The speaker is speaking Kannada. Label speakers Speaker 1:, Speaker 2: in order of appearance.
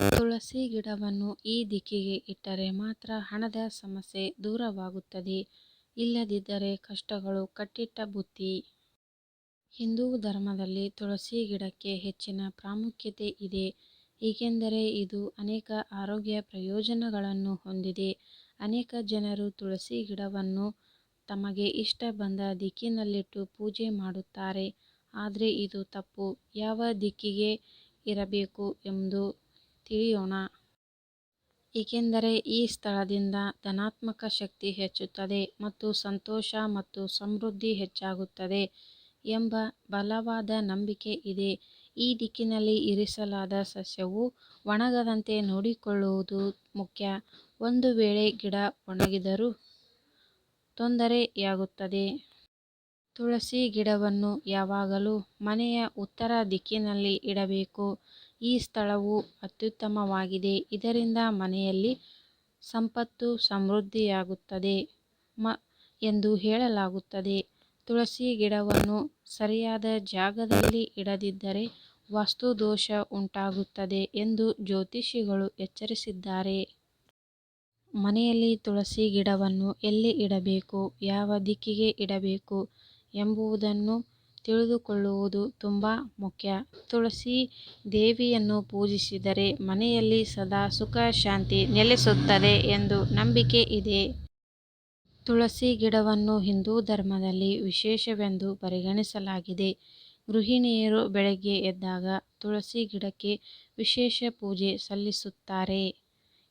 Speaker 1: ತುಳಸಿ ಗಿಡವನ್ನು ಈ ದಿಕ್ಕಿಗೆ ಇಟ್ಟರೆ ಮಾತ್ರ ಹಣದ ಸಮಸ್ಯೆ ದೂರವಾಗುತ್ತದೆ ಇಲ್ಲದಿದ್ದರೆ ಕಷ್ಟಗಳು ಕಟ್ಟಿಟ್ಟ ಬುತ್ತಿ. ಹಿಂದೂ ಧರ್ಮದಲ್ಲಿ ತುಳಸಿ ಗಿಡಕ್ಕೆ ಹೆಚ್ಚಿನ ಪ್ರಾಮುಖ್ಯತೆ ಇದೆ ಏಕೆಂದರೆ ಇದು ಅನೇಕ ಆರೋಗ್ಯ ಪ್ರಯೋಜನಗಳನ್ನು ಹೊಂದಿದೆ. ಅನೇಕ ಜನರು ತುಳಸಿ ಗಿಡವನ್ನು ತಮಗೆ ಇಷ್ಟ ಬಂದ ದಿಕ್ಕಿನಲ್ಲಿಟ್ಟು ಪೂಜೆ ಮಾಡುತ್ತಾರೆ ಆದರೆ ಇದು ತಪ್ಪು. ಯಾವ ದಿಕ್ಕಿಗೆ ಇರಬೇಕು ಎಂದು ತಿಳಿಯೋಣ. ಏಕೆಂದರೆ ಈ ಸ್ಥಳದಿಂದ ಧನಾತ್ಮಕ ಶಕ್ತಿ ಹೆಚ್ಚುತ್ತದೆ ಮತ್ತು ಸಂತೋಷ ಮತ್ತು ಸಮೃದ್ಧಿ ಹೆಚ್ಚಾಗುತ್ತದೆ ಎಂಬ ಬಲವಾದ ನಂಬಿಕೆ ಇದೆ. ಈ ದಿಕ್ಕಿನಲ್ಲಿ ಇರಿಸಲಾದ ಸಸ್ಯವು ಒಣಗದಂತೆ ನೋಡಿಕೊಳ್ಳುವುದು ಮುಖ್ಯ. ಒಂದು ವೇಳೆ ಗಿಡ ಒಣಗಿದರೂ ತೊಂದರೆಯಾಗುತ್ತದೆ. ತುಳಸಿ ಗಿಡವನ್ನು ಯಾವಾಗಲೂ ಮನೆಯ ಉತ್ತರ ದಿಕ್ಕಿನಲ್ಲಿ ಇಡಬೇಕು. ಈ ಸ್ಥಳವು ಅತ್ಯುತ್ತಮವಾಗಿದೆ ಇದರಿಂದ ಮನೆಯಲ್ಲಿ ಸಂಪತ್ತು ಸಮೃದ್ಧಿಯಾಗುತ್ತದೆ ಮ ಎಂದು ಹೇಳಲಾಗುತ್ತದೆ. ತುಳಸಿ ಗಿಡವನ್ನು ಸರಿಯಾದ ಜಾಗದಲ್ಲಿ ಇಡದಿದ್ದರೆ ವಾಸ್ತುದೋಷ ಉಂಟಾಗುತ್ತದೆ ಎಂದು ಜ್ಯೋತಿಷಿಗಳು ಎಚ್ಚರಿಸಿದ್ದಾರೆ. ಮನೆಯಲ್ಲಿ ತುಳಸಿ ಗಿಡವನ್ನು ಎಲ್ಲಿ ಇಡಬೇಕು, ಯಾವ ದಿಕ್ಕಿಗೆ ಇಡಬೇಕು ಎಂಬುದನ್ನು ತಿಳಿದುಕೊಳ್ಳುವುದು ತುಂಬಾ ಮುಖ್ಯ. ತುಳಸಿ ದೇವಿಯನ್ನು ಪೂಜಿಸಿದರೆ ಮನೆಯಲ್ಲಿ ಸದಾ ಸುಖ ಶಾಂತಿ ನೆಲೆಸುತ್ತದೆ ಎಂದು ನಂಬಿಕೆ ಇದೆ. ತುಳಸಿ ಗಿಡವನ್ನು ಹಿಂದೂ ಧರ್ಮದಲ್ಲಿ ವಿಶೇಷವೆಂದು ಪರಿಗಣಿಸಲಾಗಿದೆ. ಗೃಹಿಣಿಯರು ಬೆಳಗ್ಗೆ ಎದ್ದಾಗ ತುಳಸಿ ಗಿಡಕ್ಕೆ ವಿಶೇಷ ಪೂಜೆ ಸಲ್ಲಿಸುತ್ತಾರೆ.